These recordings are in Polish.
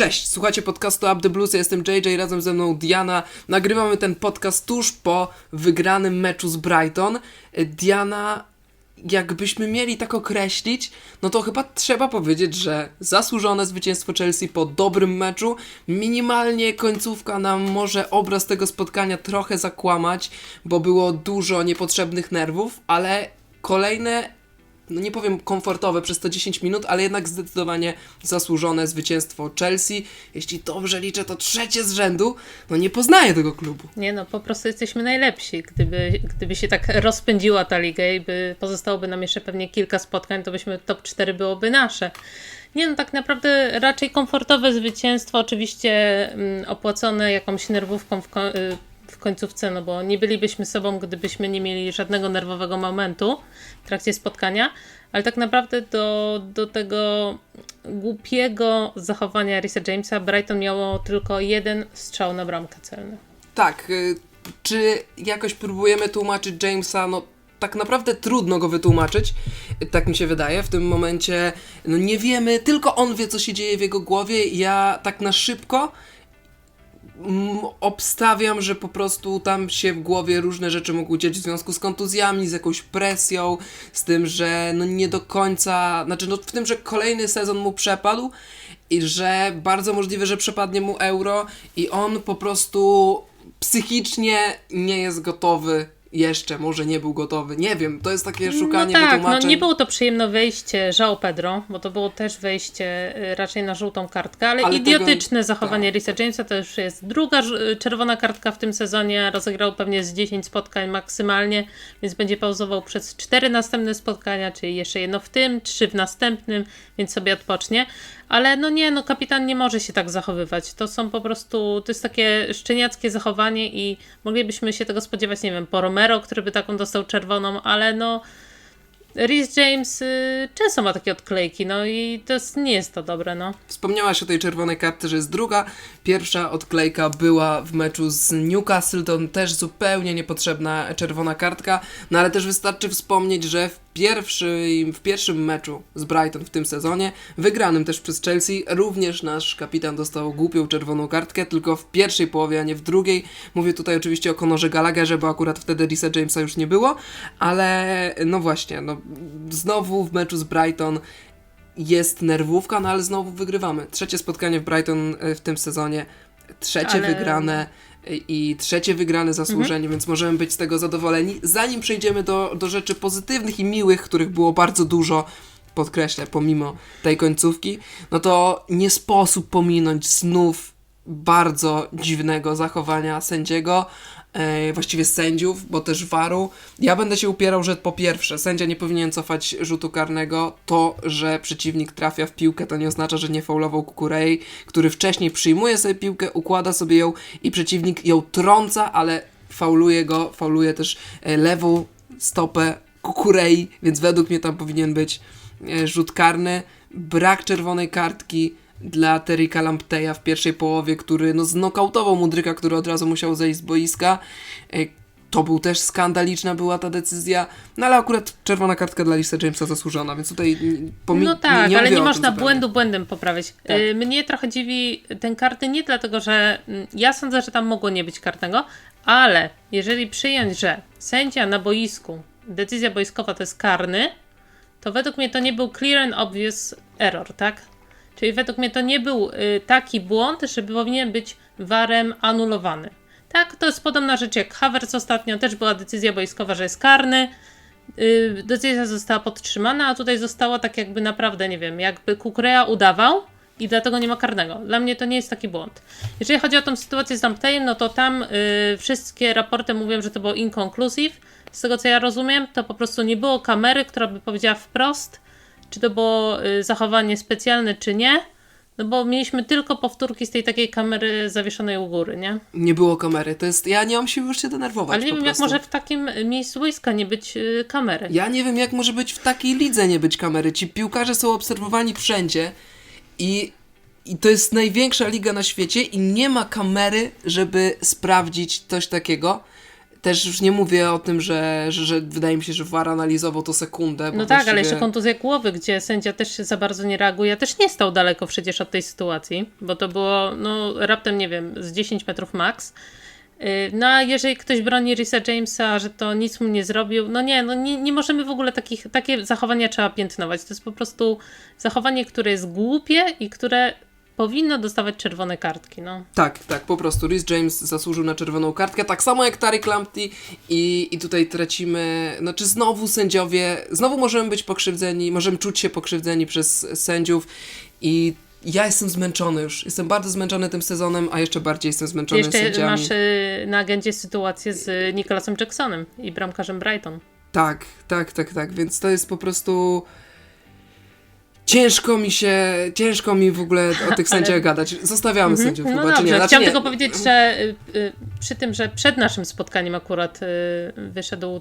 Cześć, słuchacie podcastu Up the Blues, ja jestem JJ, razem ze mną Diana. Nagrywamy ten podcast tuż po wygranym meczu z Brighton. E, Diana, jakbyśmy mieli tak określić, no to chyba trzeba powiedzieć, że zasłużone zwycięstwo Chelsea po dobrym meczu. Minimalnie końcówka nam może obraz tego spotkania trochę zakłamać, bo było dużo niepotrzebnych nerwów, ale kolejne no nie powiem komfortowe przez 110 minut, ale jednak zdecydowanie zasłużone zwycięstwo Chelsea. Jeśli dobrze liczę, to trzecie z rzędu. No nie poznaję tego klubu. Nie no, po prostu jesteśmy najlepsi. Gdyby, gdyby się tak rozpędziła ta liga i by pozostałoby nam jeszcze pewnie kilka spotkań, to byśmy top 4 byłoby nasze. Nie no, tak naprawdę raczej komfortowe zwycięstwo, oczywiście mm, opłacone jakąś nerwówką w, y, w końcówce, no bo nie bylibyśmy sobą, gdybyśmy nie mieli żadnego nerwowego momentu w trakcie spotkania, ale tak naprawdę do, do tego głupiego zachowania Risa Jamesa Brighton miało tylko jeden strzał na bramkę celny. Tak, y, czy jakoś próbujemy tłumaczyć Jamesa? No tak naprawdę trudno go wytłumaczyć, tak mi się wydaje. W tym momencie no nie wiemy, tylko on wie, co się dzieje w jego głowie. Ja tak na szybko obstawiam, że po prostu tam się w głowie różne rzeczy mogły dziać w związku z kontuzjami, z jakąś presją, z tym, że no nie do końca, znaczy no w tym, że kolejny sezon mu przepadł i że bardzo możliwe, że przepadnie mu euro i on po prostu psychicznie nie jest gotowy jeszcze, może nie był gotowy, nie wiem, to jest takie szukanie no tak, no nie było to przyjemne wejście João Pedro, bo to było też wejście y, raczej na żółtą kartkę, ale, Ale idiotyczne tego- zachowanie tak. Risa Jamesa to już jest druga ż- czerwona kartka w tym sezonie, rozegrał pewnie z 10 spotkań maksymalnie, więc będzie pauzował przez 4 następne spotkania, czyli jeszcze jedno w tym, 3 w następnym, więc sobie odpocznie. Ale no nie, no kapitan nie może się tak zachowywać. To są po prostu, to jest takie szczeniackie zachowanie i moglibyśmy się tego spodziewać, nie wiem, po Romero, który by taką dostał czerwoną, ale no Rhys James y, często ma takie odklejki, no i to jest, nie jest to dobre, no. Wspomniałaś o tej czerwonej kartce, że jest druga. Pierwsza odklejka była w meczu z Newcastle, to też zupełnie niepotrzebna czerwona kartka, no ale też wystarczy wspomnieć, że w pierwszym, w pierwszym meczu z Brighton w tym sezonie, wygranym też przez Chelsea, również nasz kapitan dostał głupią czerwoną kartkę, tylko w pierwszej połowie, a nie w drugiej. Mówię tutaj oczywiście o Konorze Gallagherze, bo akurat wtedy Risa Jamesa już nie było, ale no właśnie, no znowu w meczu z Brighton jest nerwówka, no ale znowu wygrywamy. Trzecie spotkanie w Brighton e, w tym sezonie, trzecie Ale- wygrane e, i trzecie wygrane zasłużenie, więc możemy być z tego zadowoleni. Zanim przejdziemy do, do rzeczy pozytywnych i miłych, których było bardzo dużo, podkreślę, pomimo tej końcówki, no to nie sposób pominąć znów bardzo dziwnego zachowania sędziego, właściwie sędziów, bo też waru. Ja będę się upierał, że po pierwsze, sędzia nie powinien cofać rzutu karnego. To, że przeciwnik trafia w piłkę, to nie oznacza, że nie faulował Kukurei, który wcześniej przyjmuje sobie piłkę, układa sobie ją i przeciwnik ją trąca, ale fauluje go, fauluje też e, lewą stopę Kukurei, więc według mnie tam powinien być e, rzut karny. Brak czerwonej kartki dla Terika Lampteja w pierwszej połowie, który no, znokautował Mudryka, który od razu musiał zejść z boiska. E, To był też skandaliczna była ta decyzja, no ale akurat czerwona kartka dla Lisa Jamesa zasłużona, więc tutaj pomi- No tak, nie ale nie można błędu błędem poprawiać. Tak. Y, Mnie trochę dziwi ten karty nie dlatego, że mm, ja sądzę, że tam mogło nie być kartnego, ale jeżeli przyjąć, że sędzia na boisku, decyzja boiskowa to jest karny, to według mnie to nie był clear and obvious error, tak? Czyli według mnie to nie był y, taki błąd, że powinien być warem anulowany. Tak, to jest podobna rzecz jak Havertz ostatnio, też była decyzja boiskowa, że jest karny, y, decyzja została podtrzymana, a tutaj została tak jakby naprawdę, nie wiem, jakby Kukurea udawał i dlatego nie ma karnego. Dla mnie to nie jest taki błąd. Jeżeli chodzi o tą sytuację z Lamptejem, no to tam y, wszystkie raporty mówią, że to było inconclusive. Z tego co ja rozumiem, to po prostu nie było kamery, która by powiedziała wprost, czy to było y, zachowanie specjalne, czy nie. No bo mieliśmy tylko powtórki z tej takiej kamery zawieszonej u góry, nie? Nie było kamery, to jest, ja nie mam siły już się denerwować Ale nie wiem, jak prostu. może w takim miejscu boiska nie być y, kamery. Ja nie wiem, jak może być w takiej lidze nie być kamery. Ci piłkarze są obserwowani wszędzie i, i to jest największa liga na świecie i nie ma kamery, żeby sprawdzić coś takiego. Też już nie mówię o tym, że, że, że wydaje mi się, że VAR analizował to sekundę. No tak, ale właściwie- jeszcze kontuzja głowy, gdzie sędzia też się za bardzo nie reaguje. Też nie stał daleko przecież od tej sytuacji, bo to było no, raptem, nie wiem, z 10 metrów max. Yy, No a jeżeli ktoś broni Risa Jamesa, że to nic mu nie zrobił, no nie, no nie, nie możemy w ogóle takich, takie zachowania trzeba piętnować. To jest po prostu zachowanie, które jest głupie i które powinno dostawać czerwone kartki, no. Tak, tak, po prostu. Rhys James zasłużył na czerwoną kartkę, tak samo jak Tariq Lamptey i, i tutaj tracimy, znaczy znowu sędziowie, znowu możemy być pokrzywdzeni, możemy czuć się pokrzywdzeni przez sędziów i ja jestem zmęczony już, jestem bardzo zmęczony tym sezonem, a jeszcze bardziej jestem zmęczony Jeszcze sędziami. masz y, na agendzie sytuację z Nicholasem Jacksonem i bramkarzem Brighton. Tak, tak, tak, tak, więc to jest po prostu... Ciężko mi się, ciężko mi w ogóle o tych sędziach gadać. Zostawiamy sędziów No chyba, dobrze, nie? Znaczy chciałam nie. tylko powiedzieć, że y, y, przy tym, że przed naszym spotkaniem akurat y, wyszedł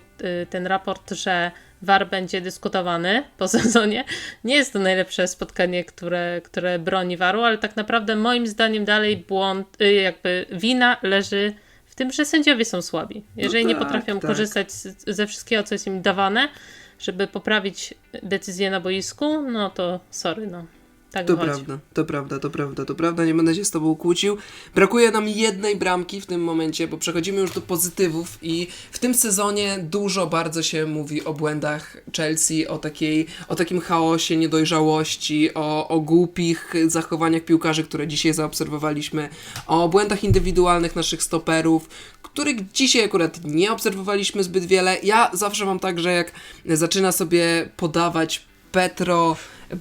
ten raport, że VAR będzie dyskutowany po sezonie. Nie jest to najlepsze spotkanie, które, które broni VAR-u, ale tak naprawdę moim zdaniem dalej błąd, jakby wina leży w tym, że sędziowie są słabi. Jeżeli nie tak, potrafią tak. korzystać ze wszystkiego, co jest im dawane, żeby poprawić decyzję na boisku, no to sorry, no. Tak To wychodzi. prawda, to prawda, to prawda, to prawda, nie będę się z tobą kłócił. Brakuje nam jednej bramki w tym momencie, bo przechodzimy już do pozytywów i w tym sezonie dużo bardzo się mówi o błędach Chelsea, o takiej, o takim chaosie, niedojrzałości, o, o głupich zachowaniach piłkarzy, które dzisiaj zaobserwowaliśmy, o błędach indywidualnych naszych stoperów, których dzisiaj akurat nie obserwowaliśmy zbyt wiele. Ja zawsze mam tak, że jak zaczyna sobie podawać Petro,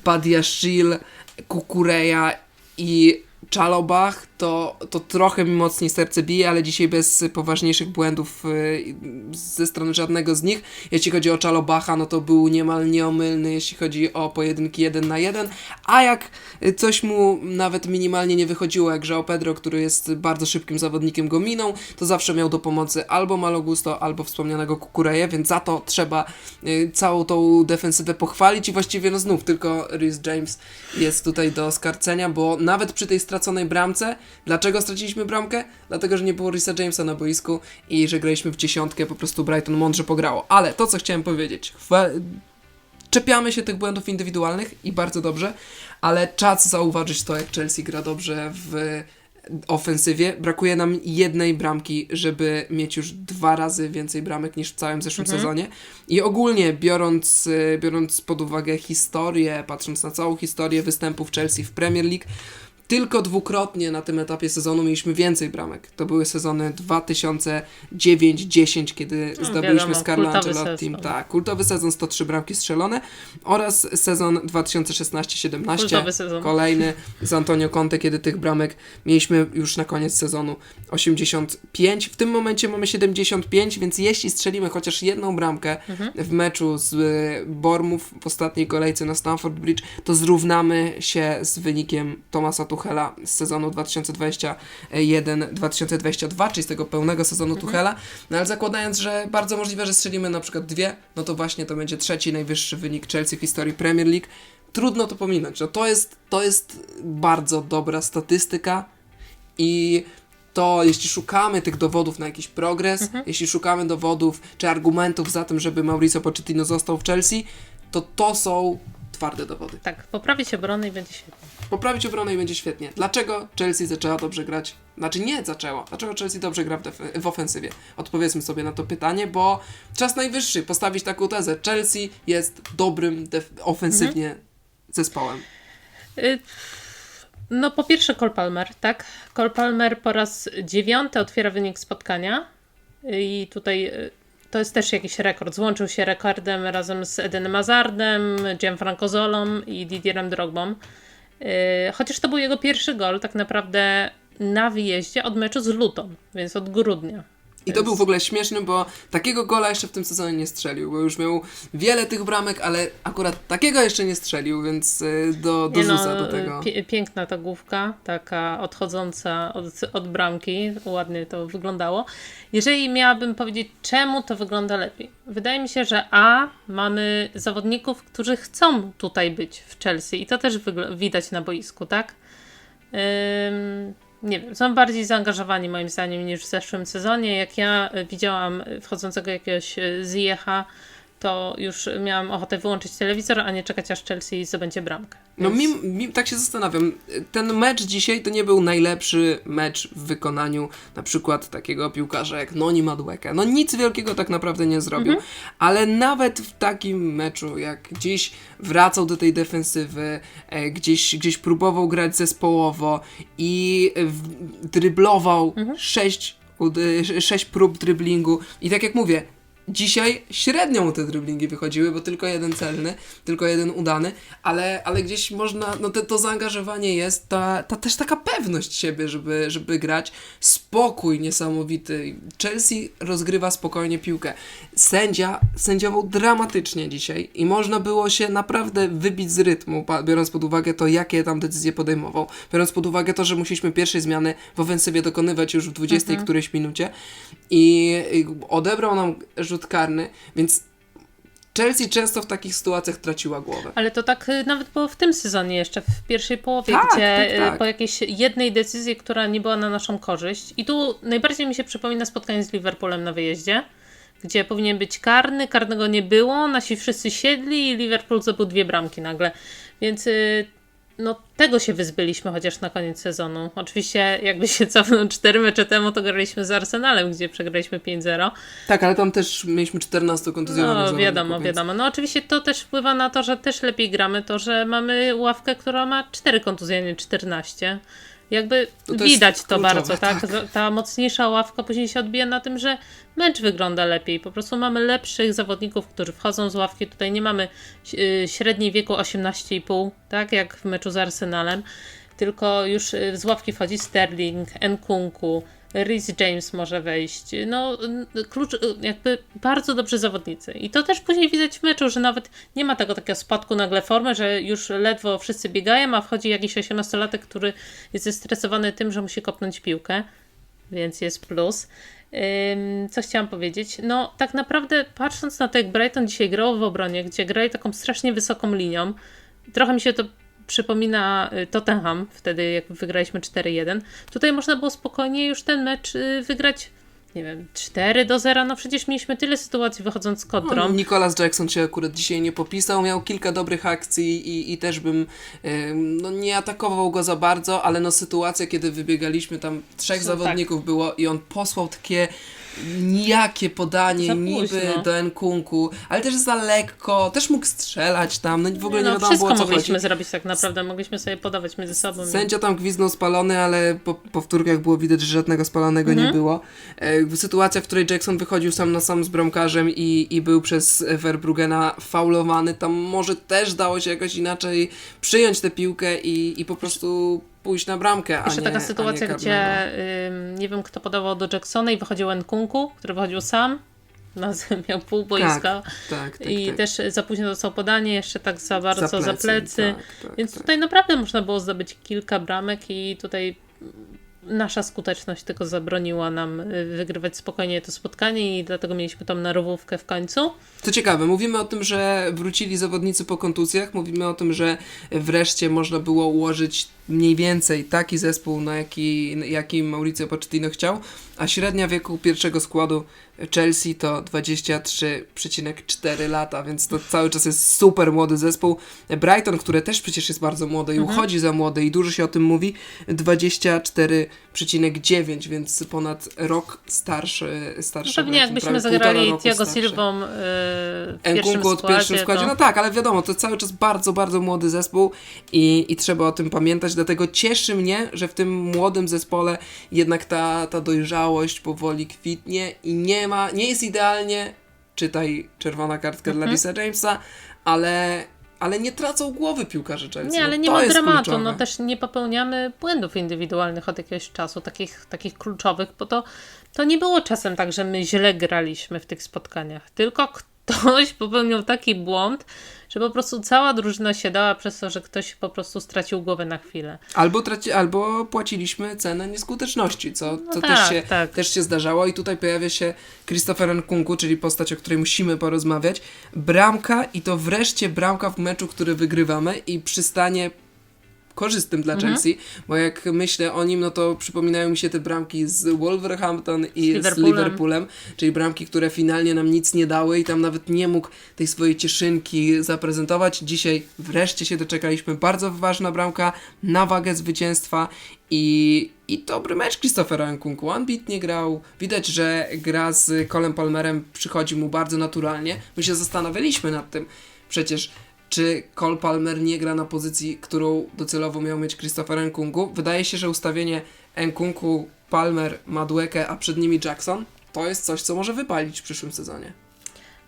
Badiashil, Kukureja i Czalobach, to, to trochę mi mocniej serce bije, ale dzisiaj bez poważniejszych błędów y, ze strony żadnego z nich. Jeśli chodzi o Czalobacha, no to był niemal nieomylny, jeśli chodzi o pojedynki 1 na 1, a jak coś mu nawet minimalnie nie wychodziło, jak João Pedro, który jest bardzo szybkim zawodnikiem, go minął, to zawsze miał do pomocy albo Malogusto, albo wspomnianego Kukureję, więc za to trzeba y, całą tą defensywę pochwalić i właściwie no znów tylko Rhys James jest tutaj do skarcenia, bo nawet przy tej straconej bramce, dlaczego straciliśmy bramkę? Dlatego, że nie było Rhys'a Jamesa na boisku i że graliśmy w dziesiątkę, po prostu Brighton mądrze pograło. Ale to, co chciałem powiedzieć, czepiamy się tych błędów indywidualnych i bardzo dobrze, ale czas zauważyć to, jak Chelsea gra dobrze w ofensywie. Brakuje nam jednej bramki, żeby mieć już dwa razy więcej bramek niż w całym zeszłym sezonie. I ogólnie biorąc, biorąc pod uwagę historię, patrząc na całą historię występów Chelsea w Premier League, tylko dwukrotnie na tym etapie sezonu mieliśmy więcej bramek. To były sezony 2009-10, kiedy zdobyliśmy wiadomo, z Carlo kultowy Ancelotti. sezon. Tak, kultowy sezon 103 bramki strzelone oraz sezon 2016-17. Kultowy sezon. Kolejny z Antonio Conte, kiedy tych bramek mieliśmy już na koniec sezonu 85. W tym momencie mamy 75, więc jeśli strzelimy chociaż jedną bramkę Mhm. w meczu z y, Bormów w ostatniej kolejce na Stamford Bridge, to zrównamy się z wynikiem Tomasa Tuchela z sezonu 2021-2022, czyli z tego pełnego sezonu Mhm. Tuchela. No ale zakładając, że bardzo możliwe, że strzelimy na przykład dwie, no to właśnie to będzie trzeci najwyższy wynik Chelsea w historii Premier League. Trudno to pominąć. No to jest, to jest bardzo dobra statystyka i to jeśli szukamy tych dowodów na jakiś progres, Mhm. jeśli szukamy dowodów czy argumentów za tym, żeby Mauricio Pochettino został w Chelsea, to to są twarde dowody. Tak, poprawi się obronę i będzie świetnie. Poprawić obronę i będzie świetnie. Dlaczego Chelsea zaczęła dobrze grać? Znaczy nie zaczęła. Dlaczego Chelsea dobrze gra w, def- w ofensywie? Odpowiedzmy sobie na to pytanie, bo czas najwyższy postawić taką tezę. Chelsea jest dobrym def- ofensywnie zespołem. Y, No po pierwsze Cole Palmer, tak? Cole Palmer po raz dziewiąty otwiera wynik spotkania i tutaj y, to jest też jakiś rekord. Złączył się rekordem razem z Edenem Hazardem, Gianfranco Zolą i Didierem Drogbą. Y, Chociaż to był jego pierwszy gol tak naprawdę na wyjeździe od meczu z Luton, więc od grudnia. I to był w ogóle śmieszny, bo takiego gola jeszcze w tym sezonie nie strzelił, bo już miał wiele tych bramek, ale akurat takiego jeszcze nie strzelił, więc y, do, dorzuca no, do tego. Pie- piękna ta główka, taka odchodząca od, od bramki, ładnie to wyglądało. Jeżeli miałabym powiedzieć, czemu to wygląda lepiej, wydaje mi się, że A, mamy zawodników, którzy chcą tutaj być w Chelsea i to też widać na boisku, tak? Ym, nie wiem, są bardziej zaangażowani moim zdaniem niż w zeszłym sezonie. Jak ja y, widziałam y, wchodzącego jakiegoś y, Ziecha, to już miałam ochotę wyłączyć telewizor, a nie czekać aż Chelsea zdobędzie bramkę. No Więc- mi, mi, tak się zastanawiam. Ten mecz dzisiaj to nie był najlepszy mecz w wykonaniu na przykład takiego piłkarza jak Noni Madueke. No nic wielkiego tak naprawdę nie zrobił, Mhm. ale nawet w takim meczu, jak gdzieś wracał do tej defensywy, e, gdzieś, gdzieś próbował grać zespołowo i w, dryblował Mhm. sześć, sześć prób dryblingu i tak jak mówię, Dzisiaj średnio mu te driblingi wychodziły, bo tylko jeden celny, tylko jeden udany, ale, ale gdzieś można, no te, to zaangażowanie jest, ta, ta też taka pewność siebie, żeby, żeby grać, spokój niesamowity. Chelsea rozgrywa spokojnie piłkę. Sędzia sędziował dramatycznie dzisiaj i można było się naprawdę wybić z rytmu, biorąc pod uwagę to, jakie tam decyzje podejmował, biorąc pod uwagę to, że musieliśmy pierwszej zmiany w ofensywie dokonywać już w 20 którejś minucie i i odebrał nam rzut karny, więc Chelsea często w takich sytuacjach traciła głowę. Ale to tak y, nawet było w tym sezonie jeszcze, w pierwszej połowie, Tak, gdzie tak, tak. y, po jakiejś jednej decyzji, która nie była na naszą korzyść. I tu najbardziej mi się przypomina spotkanie z Liverpoolem na wyjeździe, gdzie powinien być karny, karnego nie było, nasi wszyscy siedli i Liverpool zdobył dwie bramki nagle. Więc y, no tego się wyzbyliśmy chociaż na koniec sezonu. Oczywiście jakby się cofnął cztery mecze temu, to graliśmy z Arsenalem, gdzie przegraliśmy 5-0. Tak, ale tam też mieliśmy 14 kontuzjowanych No, wiadomo, wiadomo. No oczywiście to też wpływa na to, że też lepiej gramy, to, że mamy ławkę, która ma 4 kontuzje, nie 14. Jakby To to widać to kluczowe, bardzo, tak? tak. Ta- mocniejsza ławka później się odbija na tym, że mecz wygląda lepiej. Po prostu mamy lepszych zawodników, którzy wchodzą z ławki. Tutaj nie mamy yy, średniej wieku 18,5, tak? Jak w meczu z Arsenalem. Tylko już yy, z ławki wchodzi Sterling, Nkunku, Rhys James może wejść. No, klucz, jakby bardzo dobrzy zawodnicy. I to też później widać w meczu, że nawet nie ma tego takiego spadku nagle formy, że już ledwo wszyscy biegają, a wchodzi jakiś 18-latek, który jest zestresowany tym, że musi kopnąć piłkę. Więc jest plus. Co chciałam powiedzieć? No, tak naprawdę patrząc na to, jak Brighton dzisiaj grał w obronie, gdzie grali taką strasznie wysoką linią, trochę mi się to przypomina y, Tottenham, wtedy jak wygraliśmy 4-1. Tutaj można było spokojnie już ten mecz y, wygrać, nie wiem, 4 do 0. No przecież mieliśmy tyle sytuacji wychodząc z kontrą. No, Nicholas Jackson się akurat dzisiaj nie popisał, miał kilka dobrych akcji i, i też bym ym, no, nie atakował go za bardzo, ale no sytuacja, kiedy wybiegaliśmy, tam trzech No, zawodników było i on posłał takie nijakie podanie Za niby późno. do Nkunku, ale też za lekko, też mógł strzelać tam, no w ogóle nie, no, wiadomo wszystko było co mogliśmy chodzi. zrobić tak naprawdę, mogliśmy sobie podawać między sobą. Sędzia tam gwizdnął spalony, ale po powtórkach było widać, że żadnego spalonego Mhm. nie było. E, sytuacja, w której Jackson wychodził sam na sam z bramkarzem i, i był przez Verbrugena faulowany, tam może też dało się jakoś inaczej przyjąć tę piłkę i, i po prostu pójść na bramkę, Jeszcze nie, taka sytuacja, nie gdzie nie wiem kto podawał do Jacksona i wychodził Nkunku, który wychodził sam. No, miał pół boiska Tak, tak, i tak. też za późno dostał podanie, jeszcze tak za bardzo za plecy. tak, tak, Więc tak. tutaj naprawdę można było zdobyć kilka bramek i tutaj nasza skuteczność tylko zabroniła nam y, wygrywać spokojnie to spotkanie i dlatego mieliśmy tą nerwówkę w końcu. Co ciekawe, mówimy o tym, że wrócili zawodnicy po kontuzjach, mówimy o tym, że wreszcie można było ułożyć mniej więcej taki zespół, na jaki, jaki Mauricio Pochettino chciał, a średnia wieku pierwszego składu Chelsea to 23,4 lata, więc to cały czas jest super młody zespół. Brighton, które też przecież jest bardzo młode i Mhm. uchodzi za młode i dużo się o tym mówi, 24,9, więc ponad rok starszy. starszy No pewnie Brighton, jakbyśmy zagrali starszy. Silvą y, w pierwszym Nkunku od składzie, pierwszym składzie, to... no tak, ale wiadomo, to cały czas bardzo, bardzo młody zespół i, i trzeba o tym pamiętać, dlatego cieszy mnie, że w tym młodym zespole jednak ta, ta dojrzałość powoli kwitnie i nie ma, nie jest idealnie, czytaj czerwona kartka Mhm. dla Lisa Jamesa, ale, ale nie tracą głowy piłkarze Chelsea. Nie, ale no, nie ma dramatu, kluczowe. no też nie popełniamy błędów indywidualnych od jakiegoś czasu, takich, takich kluczowych, bo to, to nie było czasem tak, że my źle graliśmy w tych spotkaniach, tylko ktoś popełnił taki błąd, że po prostu cała drużyna się dała przez to, że ktoś po prostu stracił głowę na chwilę. Albo, traci, albo płaciliśmy cenę nieskuteczności, co, co tak, też, się, tak. też się zdarzało. I tutaj pojawia się Christopher Nkunku, czyli postać, o której musimy porozmawiać. Bramka i to wreszcie bramka w meczu, który wygrywamy i przystanie korzystnym dla Mhm. Chelsea, bo jak myślę o nim, no to przypominają mi się te bramki z Wolverhampton i z Liverpoolem. Liverpoolem, czyli bramki, które finalnie nam nic nie dały i tam nawet nie mógł tej swojej cieszynki zaprezentować. Dzisiaj wreszcie się doczekaliśmy. Bardzo ważna bramka na wagę zwycięstwa i, i dobry mecz Christophera Nkunku. Ambitnie grał. Widać, że gra z Colem Palmerem przychodzi mu bardzo naturalnie. My się zastanawialiśmy nad tym przecież, czy Cole Palmer nie gra na pozycji, którą docelowo miał mieć Christopher Nkunku. Wydaje się, że ustawienie Nkunku, Palmer, Madueke, a przed nimi Jackson to jest coś, co może wypalić w przyszłym sezonie.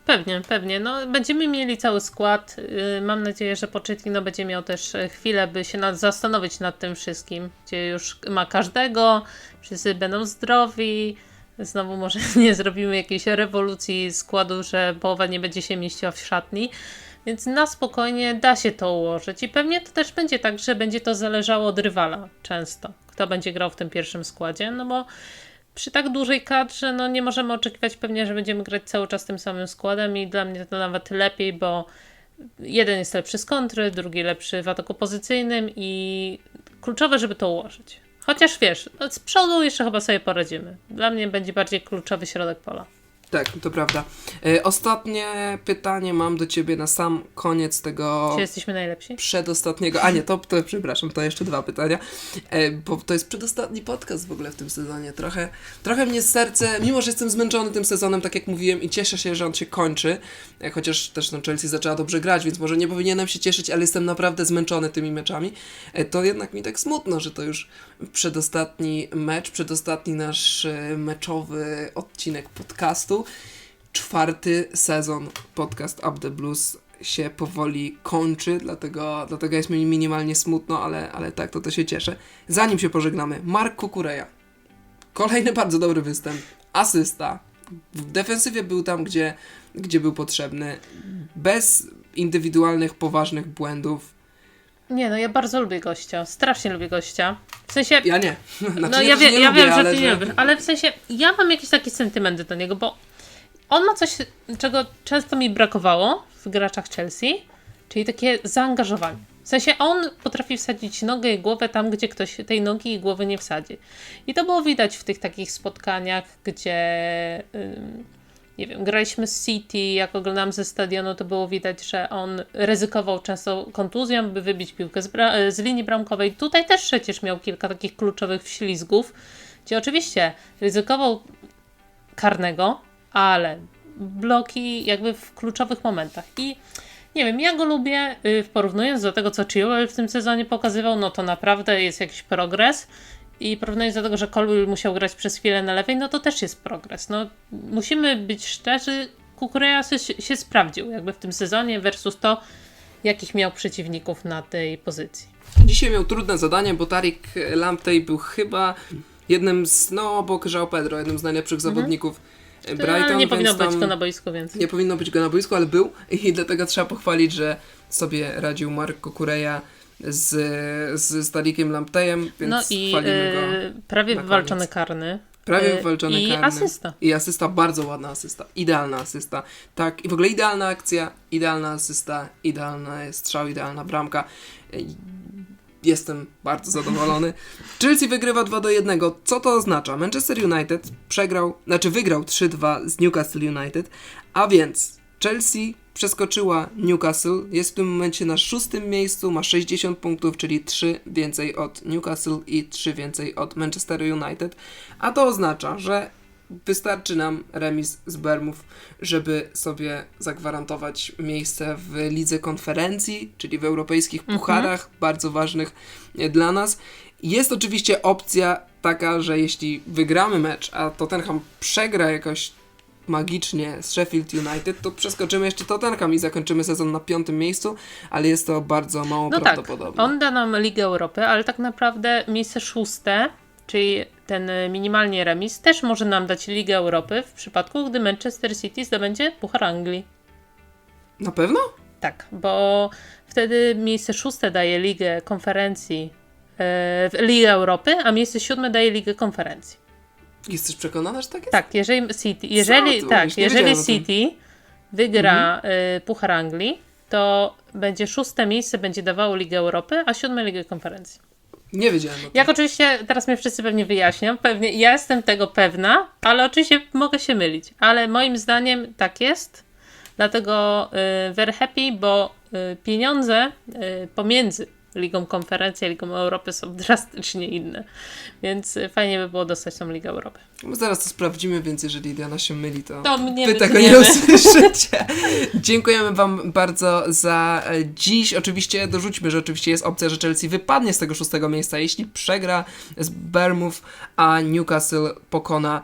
Pewnie, pewnie. No, będziemy mieli cały skład. Yy, Mam nadzieję, że Pochettino będzie miał też e, chwilę, by się nad, zastanowić nad tym wszystkim, gdzie już ma każdego, wszyscy będą zdrowi. Znowu może nie zrobimy jakiejś rewolucji składu, że połowa nie będzie się mieściła w szatni. Więc na spokojnie da się to ułożyć i pewnie to też będzie tak, że będzie to zależało od rywala często, kto będzie grał w tym pierwszym składzie, no bo przy tak dużej kadrze, no nie możemy oczekiwać pewnie, że będziemy grać cały czas tym samym składem i dla mnie to nawet lepiej, bo jeden jest lepszy z kontry, drugi lepszy w ataku pozycyjnym i kluczowe, żeby to ułożyć. Chociaż wiesz, no z przodu jeszcze chyba sobie poradzimy. Dla mnie będzie bardziej kluczowy środek pola. Tak, to prawda. E, ostatnie pytanie mam do ciebie na sam koniec tego Czy jesteśmy najlepsi? przedostatniego. A nie, to, to przepraszam, to jeszcze dwa pytania. E, bo to jest przedostatni podcast w ogóle w tym sezonie. Trochę, trochę mnie serce, mimo że jestem zmęczony tym sezonem, tak jak mówiłem, i cieszę się, że on się kończy. E, chociaż też no, Chelsea zaczęła dobrze grać, więc może nie powinienem się cieszyć, ale jestem naprawdę zmęczony tymi meczami. To jednak mi tak smutno, że to już przedostatni mecz, przedostatni nasz meczowy odcinek podcastu czwarty sezon podcast Up the Blues się powoli kończy, dlatego, dlatego jest mi minimalnie smutno, ale, ale tak, to to się cieszę. Zanim się pożegnamy, Mark Kukureja. Kolejny bardzo dobry występ. Asysta. W defensywie był tam, gdzie, gdzie był potrzebny. Bez indywidualnych, poważnych błędów. Nie, no ja bardzo lubię gościa. Strasznie lubię gościa. W sensie, Ja nie. Znaczy, no ja, wie, nie ja lubię, wiem, że ty nie lubisz, ale w sensie ja mam jakieś takie sentymenty do niego, bo on ma coś, czego często mi brakowało w graczach Chelsea, czyli takie zaangażowanie. W sensie on potrafi wsadzić nogę i głowę tam, gdzie ktoś tej nogi i głowy nie wsadzi. I to było widać w tych takich spotkaniach, gdzie nie wiem, graliśmy z City, jak oglądałam ze stadionu, to było widać, że on ryzykował często kontuzją, by wybić piłkę z, z linii bramkowej. Tutaj też przecież miał kilka takich kluczowych wślizgów, gdzie oczywiście ryzykował karnego, ale bloki jakby w kluczowych momentach. I nie wiem, ja go lubię, y, porównując do tego, co Chilwell w tym sezonie pokazywał, no to naprawdę jest jakiś progres. I porównując do tego, że Colwell musiał grać przez chwilę na lewej, no to też jest progres. No, musimy być szczerzy, Kukureja się, się sprawdził jakby w tym sezonie versus to, jakich miał przeciwników na tej pozycji. Dzisiaj miał trudne zadanie, bo Tarik Lamptey był chyba jednym z, no obok João Pedro, jednym z najlepszych zawodników Brighton. Nie powinno być go na boisku, więc. Nie powinno być go na boisku, ale był i dlatego trzeba pochwalić, że sobie radził Marco Kureja z, z Starikiem Lampteyem, więc No i chwalimy go. y, prawie wywalczony karny. Prawie y, wywalczony i karny. asysta. I asysta, bardzo ładna asysta. Idealna asysta. Tak, i w ogóle idealna akcja, idealna asysta, idealny strzał, idealna bramka. Jestem bardzo zadowolony. Chelsea wygrywa 2 do 1. Co to oznacza? Manchester United przegrał, znaczy wygrał 3-2 z Newcastle United, a więc Chelsea przeskoczyła Newcastle, jest w tym momencie na szóstym miejscu, ma 60 punktów, czyli 3 więcej od Newcastle i 3 więcej od Manchester United, a to oznacza, że wystarczy nam remis z Bermów, żeby sobie zagwarantować miejsce w lidze konferencji, czyli w europejskich pucharach, bardzo ważnych e, dla nas. Jest oczywiście opcja taka, że jeśli wygramy mecz, a Tottenham przegra jakoś magicznie z Sheffield United, to przeskoczymy jeszcze Tottenham i zakończymy sezon na piątym miejscu, ale jest to bardzo mało No tak, prawdopodobne. on da nam Ligę Europy, ale tak naprawdę miejsce szóste, czyli ten y, minimalnie remis, też może nam dać Ligę Europy w przypadku, gdy Manchester City zdobędzie Puchar Anglii. Na pewno? Tak, bo wtedy miejsce szóste daje Ligę Konferencji, e, Ligę Europy, a miejsce siódme daje Ligę Konferencji. Jesteś przekonana, że tak jest? Tak, jeżeli City, jeżeli, tak, jeżeli. City wygra y, Puchar Anglii, to będzie szóste miejsce, będzie dawało Ligę Europy, a siódme Ligę Konferencji. Nie wiedziałem. Jak oczywiście, teraz mnie wszyscy pewnie wyjaśnią, pewnie ja jestem tego pewna, ale oczywiście mogę się mylić. Ale moim zdaniem tak jest, dlatego y, very happy, bo y, pieniądze y, pomiędzy Ligą Konferencji Ligą Europy są drastycznie inne. Więc y, fajnie by było dostać tą Ligę Europy. My zaraz to sprawdzimy, więc jeżeli Diana się myli, to, To mnie wy tego nie usłyszycie. Dziękujemy Wam bardzo za e, dziś. Oczywiście dorzućmy, że oczywiście jest opcja, że Chelsea wypadnie z tego szóstego miejsca, jeśli przegra z Bournemouth, a Newcastle pokona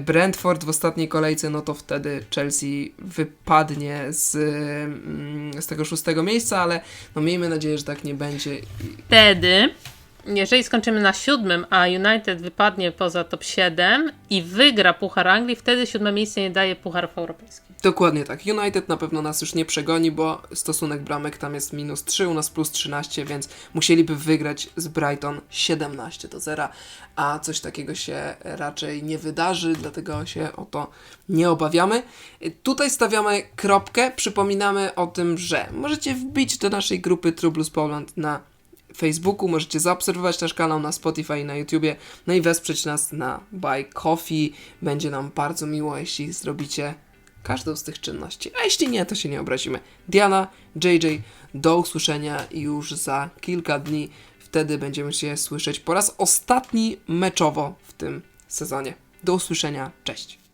Brentford w ostatniej kolejce, no to wtedy Chelsea wypadnie z, mm, z tego szóstego miejsca, ale no miejmy nadzieję, że tak nie będzie. Wtedy, jeżeli skończymy na siódmym, a United wypadnie poza top 7 i wygra Puchar Anglii, wtedy siódme miejsce nie daje Pucharów Europejskich. Dokładnie tak. United na pewno nas już nie przegoni, bo stosunek bramek tam jest minus 3, u nas plus 13, więc musieliby wygrać z Brighton 17 do 0, a coś takiego się raczej nie wydarzy, dlatego się o to nie obawiamy. Tutaj stawiamy kropkę, przypominamy o tym, że możecie wbić do naszej grupy True Blues Poland na Facebooku, możecie zaobserwować nasz kanał na Spotify i na YouTubie, no i wesprzeć nas na Buy Coffee. Będzie nam bardzo miło, jeśli zrobicie każdą z tych czynności. A jeśli nie, to się nie obrazimy. Diana, JJ, do usłyszenia już za kilka dni. Wtedy będziemy się słyszeć po raz ostatni meczowo w tym sezonie. Do usłyszenia, cześć.